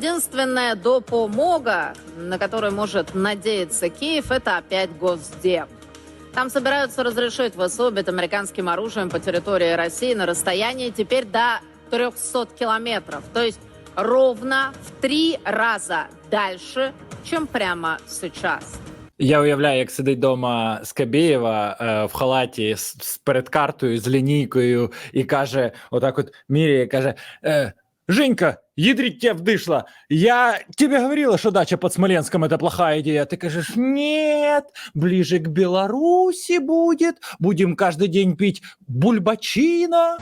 Единственная допомога, на которую может надеяться Киев, это опять Госдеп. Там собираются разрешить ВСУ бить американским оружием по территории России на расстоянии теперь до 300 километров. То есть ровно в три раза дальше, чем прямо сейчас. Я уявляю, як сидить вдома Скабєєва е, в халаті з, з перед картою, з лінійкою, і каже: отак от міряє, каже: е, Женька, ядрить тебя вдышла. Я тебе говорила, что дача под Смоленском это плохая идея. Ты кажешь, нет, ближе к Беларуси будет. Будем каждый день пить бульбачино.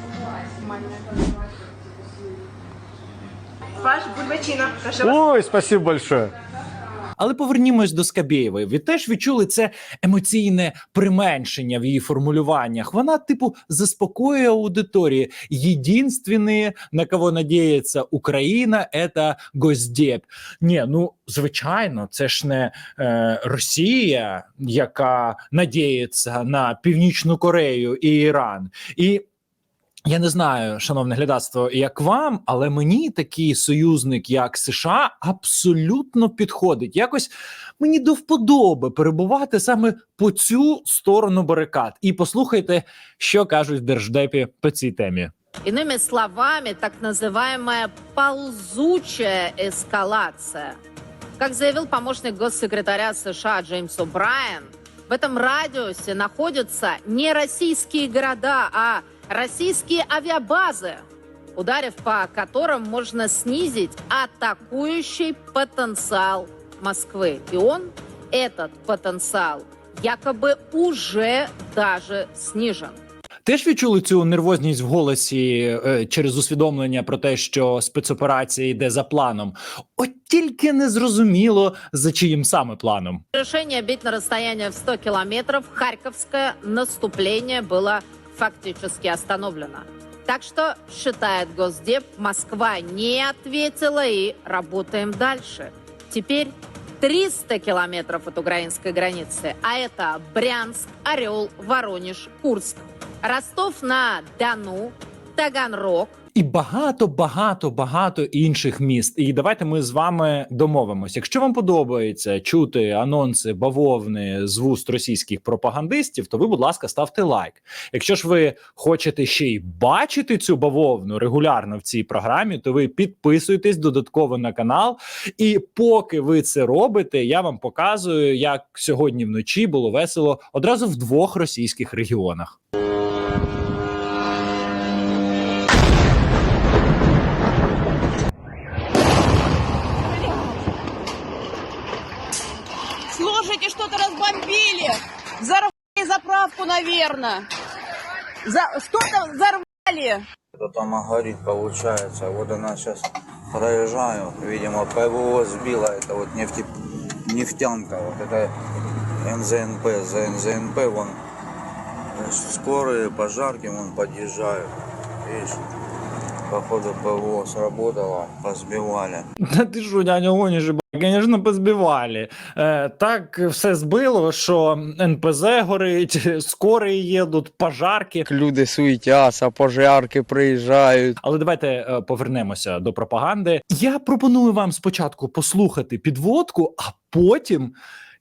Ваш Бульбачино. Прошу вас. Ой, спасибо большое. Але повернімось до Скабєєвої. Ви теж відчули це емоційне применшення в її формулюваннях. Вона, типу, заспокоює аудиторії. Єдинственне, на кого надіється Україна, це Госдеп. Ні, ну звичайно, це ж не е, Росія, яка надіється на Північну Корею і Іран. І я не знаю, шановне глядацтво, як вам, але мені такий союзник, як США, абсолютно підходить. Якось мені до вподоби перебувати саме по цю сторону барикад. І послухайте, що кажуть в держдепі по цій темі. Иными словами, так называемая ползучая эскалация. Как заявил помощник госсекретаря США Джеймс О'Брайен, в этом радиусе находятся не российские города, а российские авиабазы, ударив по которым можно снизить атакующий потенциал Москвы. И он, этот потенциал, якобы уже даже снижен. Теж відчули цю нервозність в голосі е, через усвідомлення про те, що спецоперація йде за планом. От тільки не зрозуміло за чиїм саме планом. Решение бить на расстояние в 100 километров харьковское наступление было фактически остановлено. Так что, считает Госдеп, Москва не ответила и работаем дальше. Теперь 300 километров от украинской границы, а это Брянск, Орел, Воронеж, Курск, Ростов-на-Дону, Таганрог, І багато, багато, багато інших міст. І давайте ми з вами домовимося. Якщо вам подобається чути анонси бавовни з вуст російських пропагандистів, то ви, будь ласка, ставте лайк. Якщо ж ви хочете ще й бачити цю бавовну регулярно в цій програмі, то ви підписуйтесь додатково на канал. І поки ви це робите, я вам показую, як сьогодні вночі було весело одразу в двох російських регіонах. Слушайте, что-то разбомбили. Взорвали заправку, наверное. За... Что-то взорвали. Это там горит получается. Вот она сейчас проезжаю. Видимо, ПВО сбила. Это вот нефти... нефтянка. Вот это НЗНП. За НЗНП вон скорые пожарки вон подъезжают. Видишь? Походу ПВО сработало, позбивали. Та ти що, дядя гониш, звісно, позбивали. Е, так все збило, що НПЗ горить, скорі їдуть, пожарки. Люди суетяться, пожарки приїжджають. Але давайте е, повернемося до пропаганди. Я пропоную вам спочатку послухати підводку, а потім.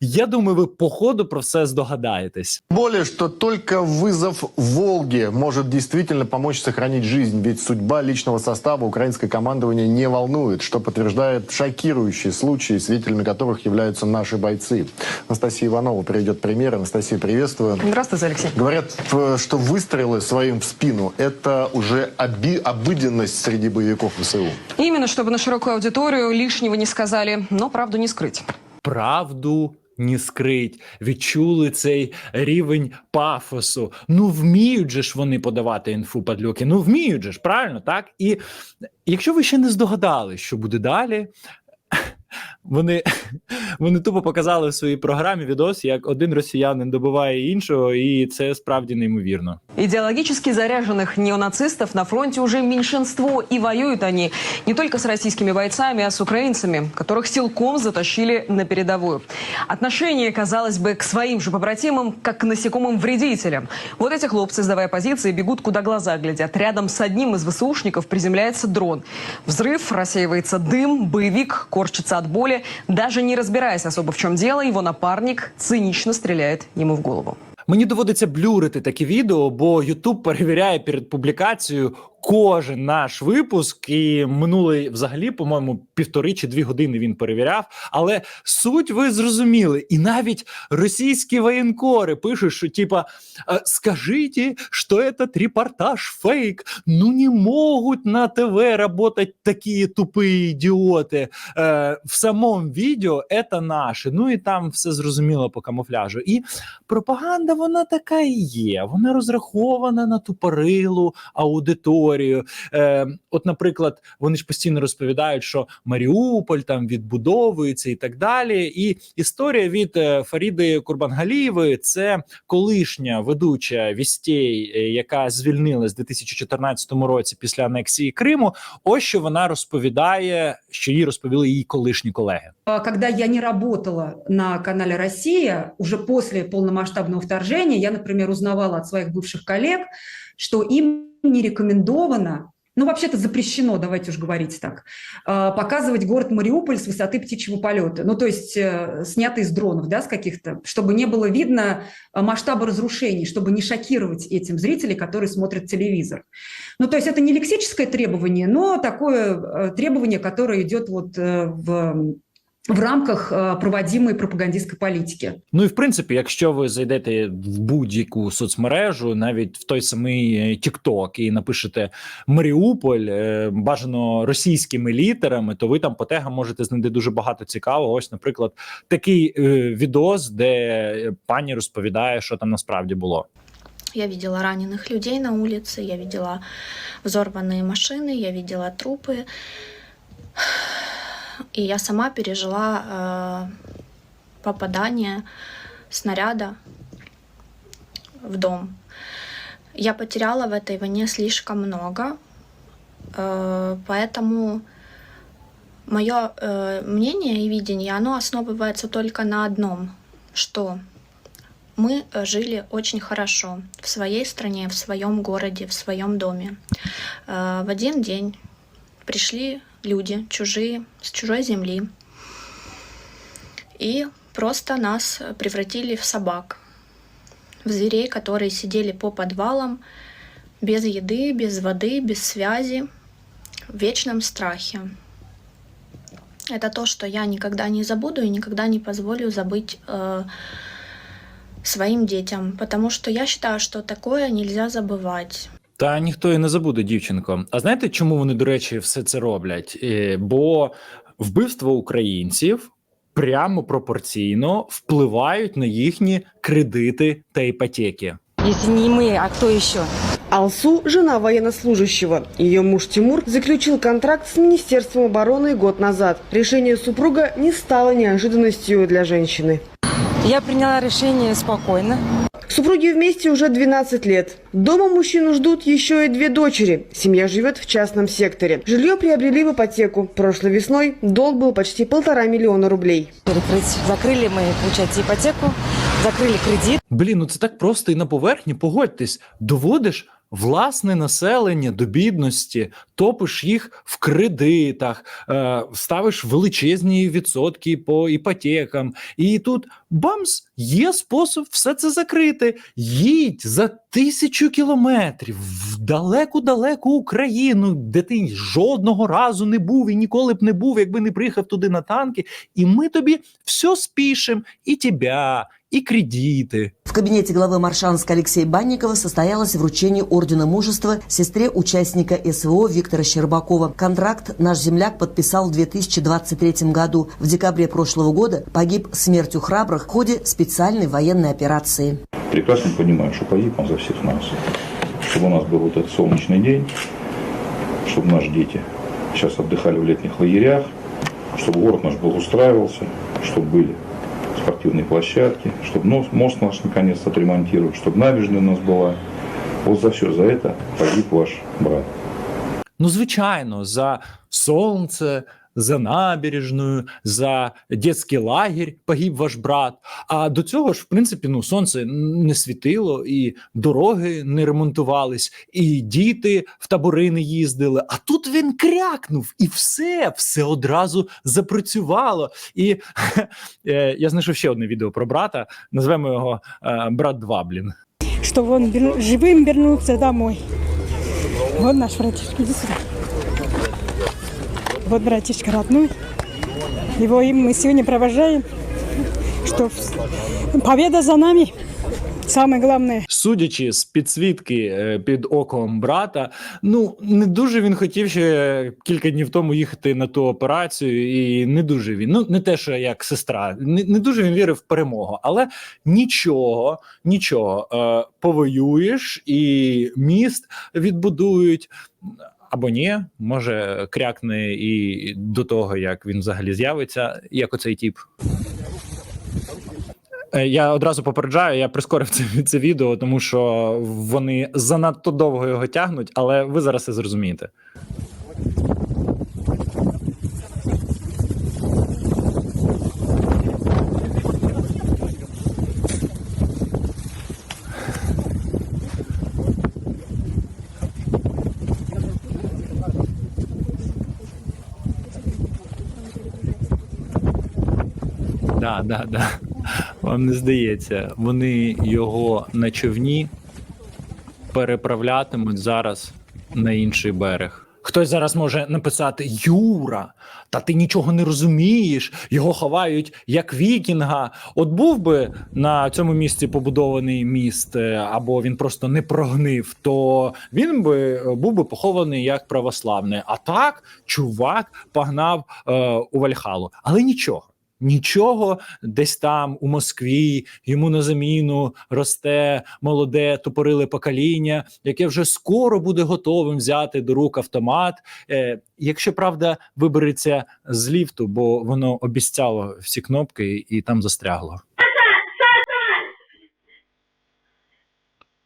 Я думаю, ви по ходу про все здогадаєтесь. Более, что только вызов Волге может действительно помочь сохранить жизнь, ведь судьба личного состава украинское командование не волнует, что подтверждает шокирующие случаи, свидетелями которых являются наши бойцы. Анастасия Иванова приведет пример. Анастасия, приветствую. Здравствуйте, Алексей. Говорят, э, что выстрелы своим в спину – это уже оби- обыденность среди боевиков ВСУ. Именно, чтобы на широкую аудиторию лишнего не сказали, но правду не скрыть. Правду не скрить. Відчули цей рівень пафосу. Ну вміють же ж вони подавати інфу падлюки. Ну вміють же ж, правильно, так? І якщо ви ще не здогадали, що буде далі. Вони, вони тупо показали в своїй програмі відос, як один росіянин добиває іншого, і це справді неймовірно. Идеологически заряженных неонацистов на фронте уже меньшинство, и воюют они не только с российскими бойцами, а с украинцами, которых силком затащили на передовую. Отношение, казалось бы, к своим же побратимам, как к насекомым вредителям. Вот эти хлопцы, сдавая позиции, бегут, куда глаза глядят. Рядом с одним из ВСУшников приземляется дрон. Взрыв, рассеивается дым, боевик корчится от боли. Даже не разбираясь особо в чем дело, его напарник цинично стреляет ему в голову. Мені доводиться блюрити такі відео, бо Ютуб перевіряє перед публікацією кожен наш випуск, і минулий взагалі, по-моєму, півтори чи дві години він перевіряв. Але суть ви зрозуміли, і навіть російські воєнкори пишуть, що типа «Е, скажіть, що этот репортаж фейк. Ну не можуть на ТВ работать такі тупі ідіоти. Е, в самому відео це наше. Ну і там все зрозуміло по камуфляжу. І пропаганда вона така і є. Вона розрахована на тупорилу аудиторію. Е, от, наприклад, вони ж постійно розповідають, що Маріуполь там відбудовується і так далі. І історія від е, Фаріди Курбангалієвої це колишня ведуча вістей, яка звільнилась у 2014 році після анексії Криму. Ось що вона розповідає, що їй розповіли її колишні колеги. Когда я не работала на канале «Россия», уже после полномасштабного вторжения, я, например, узнавала от своих бывших коллег, что им не рекомендовано, ну, вообще-то запрещено, давайте уж говорить так, а, показывать город Мариуполь с высоты птичьего полета, ну, то есть э, снятый из дронов, да, с каких-то, чтобы не было видно а, масштаба разрушений, чтобы не шокировать этим зрителей, которые смотрят телевизор. Ну, то есть это не лексическое требование, но такое э, требование, которое идет вот э, в в рамках е, проводимої пропагандистської політики. Ну і в принципі, якщо ви зайдете в будь-яку соцмережу, навіть в той самий е, TikTok, і напишете Маріуполь е, бажано російськими літерами, то ви там по тегам можете знайти дуже багато цікавого. Ось, наприклад, такий е, відос, де пані розповідає, що там насправді було. Я видела раненых людей на улице, я видела взорванные машины, я видела трупы. И я сама пережила э, попадание снаряда в дом. Я потеряла в этой войне слишком много, э, поэтому мое э, мнение и видение, оно основывается только на одном, что мы жили очень хорошо в своей стране, в своем городе, в своем доме. Э, В один день пришли люди чужие, с чужой земли, и просто нас превратили в собак, в зверей, которые сидели по подвалам без еды, без воды, без связи, в вечном страхе. Это то, что я никогда не забуду и никогда не позволю забыть э, своим детям, потому что я считаю, что такое нельзя забывать. Та ніхто і не забуде, дівчинко. А знаєте, чому вони, до речі, все це роблять? Е, Бо вбивство українців прямо пропорційно впливають на їхні кредити та іпотеки. Если не мы, а кто еще? Алсу – жена военнослужащего. Ее муж Тимур заключил контракт с Министерством обороны год назад. Решение супруга не стало неожиданностью для женщины. Я приняла решение спокойно. Супруги вместе уже 12 лет. Дома мужчину ждут еще и две дочери. Семья живет в частном секторе. Жилье приобрели в ипотеку. Прошлой весной долг был почти полтора миллиона рублей. Перекрыть. Закрыли мы, получается, ипотеку, закрыли кредит. Блін, ну це так просто і на поверхні. Погодьтесь, доводиш власне населення до бідності, топиш їх в кредитах, е, ставиш величезні відсотки по іпотекам, і тут бамс, є спосіб все це закрити. Їдь за тисячу кілометрів в далеку-далеку Україну, де ти жодного разу не був і ніколи б не був, якби не приїхав туди на танки. І ми тобі все спішимо, і тебе, і кредити. В кабинете главы Маршанска Алексея Банникова состоялось вручение Ордена Мужества сестре участника СВО Виктора Щербакова. Контракт наш земляк подписал в 2023 году. В декабре прошлого года погиб смертью храбрых в ходе специальной военной операции. Прекрасно понимаю, что погиб он за всех нас. Чтобы у нас был вот этот солнечный день, чтобы наши дети сейчас отдыхали в летних лагерях, чтобы город наш благоустраивался, чтобы были спортивные площадки, чтобы нос- мост наш наконец отремонтировали, чтобы набережная у нас была. Вот за все за это погиб ваш брат. Ну, звичайно, за сонце, за набережною, за дитячий лагерь погиб ваш брат. А до цього ж, в принципі, ну, сонце не світило, і дороги не ремонтувались, і діти в табори не їздили. А тут він крякнув, і все, все одразу запрацювало. І е, я знайшов ще одне відео про брата. Назвемо його е, брат 2, блін. Чтобы он вер- живым вернулся домой. Вот наш братишка, сюда. Вот братишка родной. Его им мы сегодня провожаем. Что победа за нами. Самое главное. Судячи з підсвітки е, під оком брата, ну не дуже він хотів ще кілька днів тому їхати на ту операцію, і не дуже він. Ну не те, що як сестра, не, не дуже він вірив в перемогу, але нічого, нічого. Е, повоюєш і міст відбудують. Або ні, може крякне і до того, як він взагалі з'явиться, як оцей тіп. Е, Я одразу попереджаю, я прискорив це, це відео, тому що вони занадто довго його тягнуть, але ви зараз це зрозумієте. Да, да. Вам не здається, вони його на човні переправлятимуть зараз на інший берег. Хтось зараз може написати: Юра, та ти нічого не розумієш, його ховають як вікінга. От був би на цьому місці побудований міст, е, або він просто не прогнив, то він би е, був би похований як православний. А так, чувак погнав е, у Вальхалу. Але нічого. Нічого десь там у Москві йому на заміну росте молоде тупориле покоління, яке вже скоро буде готовим взяти до рук автомат. Е, якщо правда вибереться з ліфту, бо воно обіцяло всі кнопки і там застрягло.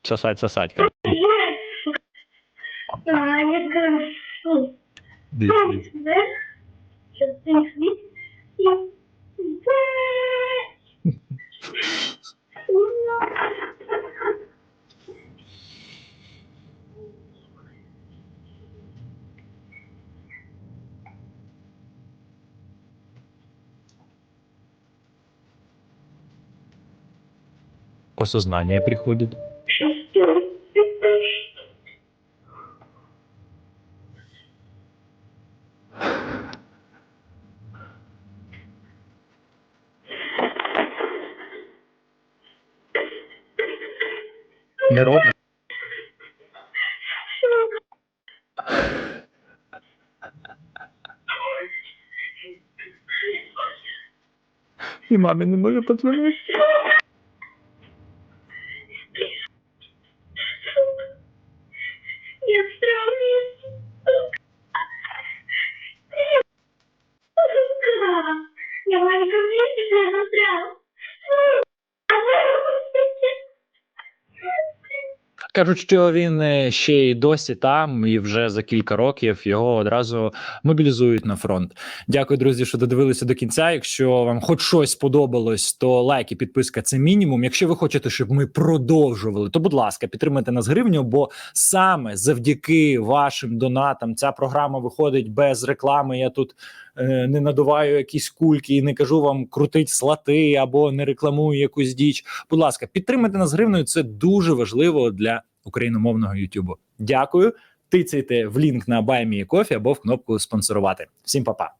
Сосать, сосать. Осознание приходит. Неровно. І мамі не може подзвонити. Кажуть, що він е, ще й досі там, і вже за кілька років його одразу мобілізують на фронт. Дякую, друзі, що додивилися до кінця. Якщо вам хоч щось сподобалось, то лайк і підписка це мінімум. Якщо ви хочете, щоб ми продовжували, то будь ласка, підтримайте нас гривню, бо саме завдяки вашим донатам ця програма виходить без реклами. Я тут е, не надуваю якісь кульки і не кажу вам крутить слати або не рекламую якусь діч. Будь ласка, підтримайте нас гривною. Це дуже важливо для україномовного Ютубу. Дякую. Тицяйте в лінк на Баймі Кофі або в кнопку спонсорувати. Всім па-па.